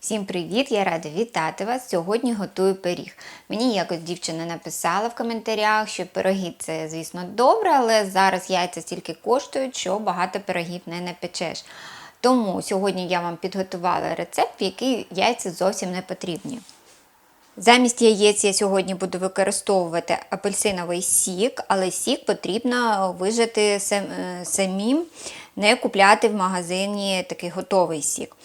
Всім привіт! Я рада вітати вас. Сьогодні готую пиріг. Мені якось дівчина написала в коментарях, що пироги це, звісно, добре, але зараз яйця стільки коштують, що багато пирогів не напечеш. Тому сьогодні я вам підготувала рецепт, в який яйця зовсім не потрібні. Замість яєць я сьогодні буду використовувати апельсиновий сік, але сік потрібно вижати е, самим, не купляти в магазині такий готовий сік.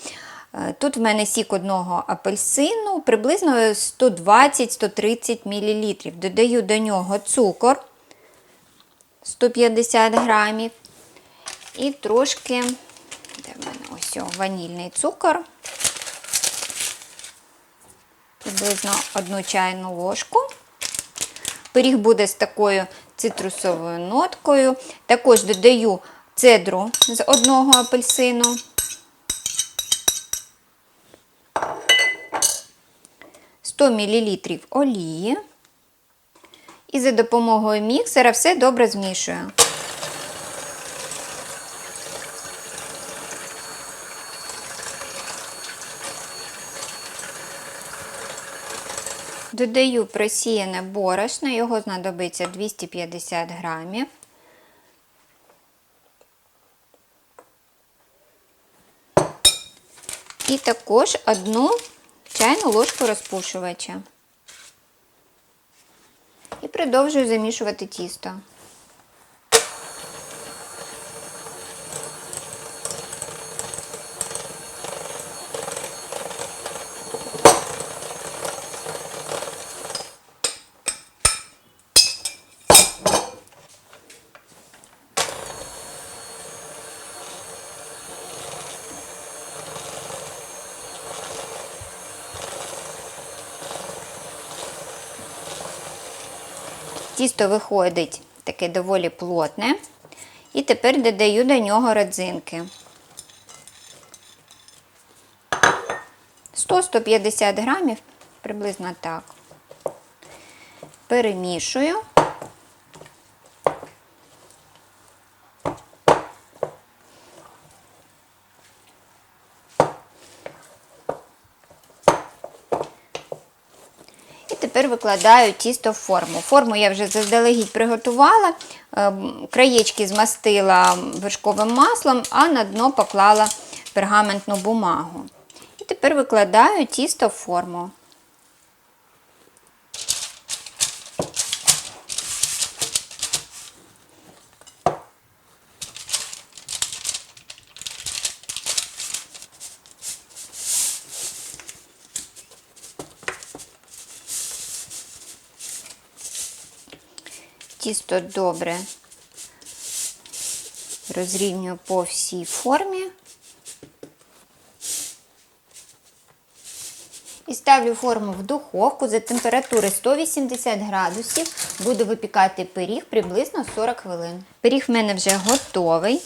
Е, Тут в мене сік одного апельсину, приблизно 120-130 мл. Додаю до нього цукор 150 грамів і трошки, де в мене ось о, ванільний цукор приблизно одну чайну ложку. Пиріг буде з такою цитрусовою ноткою. Також додаю цедру з одного апельсину. «100 мл олії. І за допомогою міксера все добре змішую. Додаю просіяне борошно, його знадобиться 250 грамів. І також одну чайну ложку розпушувача. І продовжую замішувати тісто. Тісто виходить таке доволі плотне. І тепер додаю до нього родзинки. 100-150 грамів, приблизно так. Перемішую. Тепер викладаю тісто в форму. Форму я вже заздалегідь приготувала, ем, краєчки змастила вершковим маслом, а на дно поклала пергаментну бумагу. І тепер викладаю тісто в форму. Тісто добре розрівнюю по всій формі. І ставлю форму в духовку за температури 180 градусів. Буду випікати пиріг приблизно 40 хвилин. Пиріг в мене вже готовий.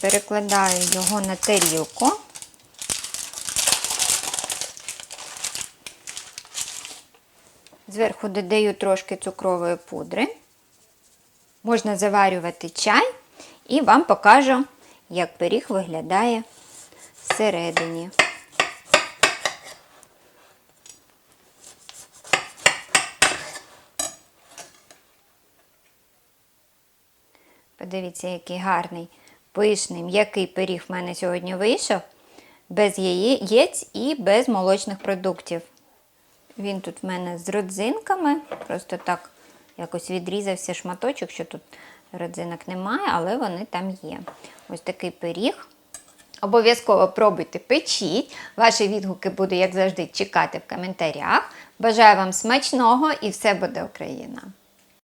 Перекладаю його на тарілку. Зверху додаю трошки цукрової пудри. Можна заварювати чай і вам покажу, як пиріг виглядає всередині. Подивіться, який гарний, пишний, м'який пиріг в мене сьогодні вийшов, без яєць і без молочних продуктів. Він тут в мене з родзинками. Просто так якось відрізався шматочок, що тут родзинок немає, але вони там є. Ось такий пиріг. Обов'язково пробуйте, печіть. Ваші відгуки буду, як завжди, чекати в коментарях. Бажаю вам смачного і все буде Україна!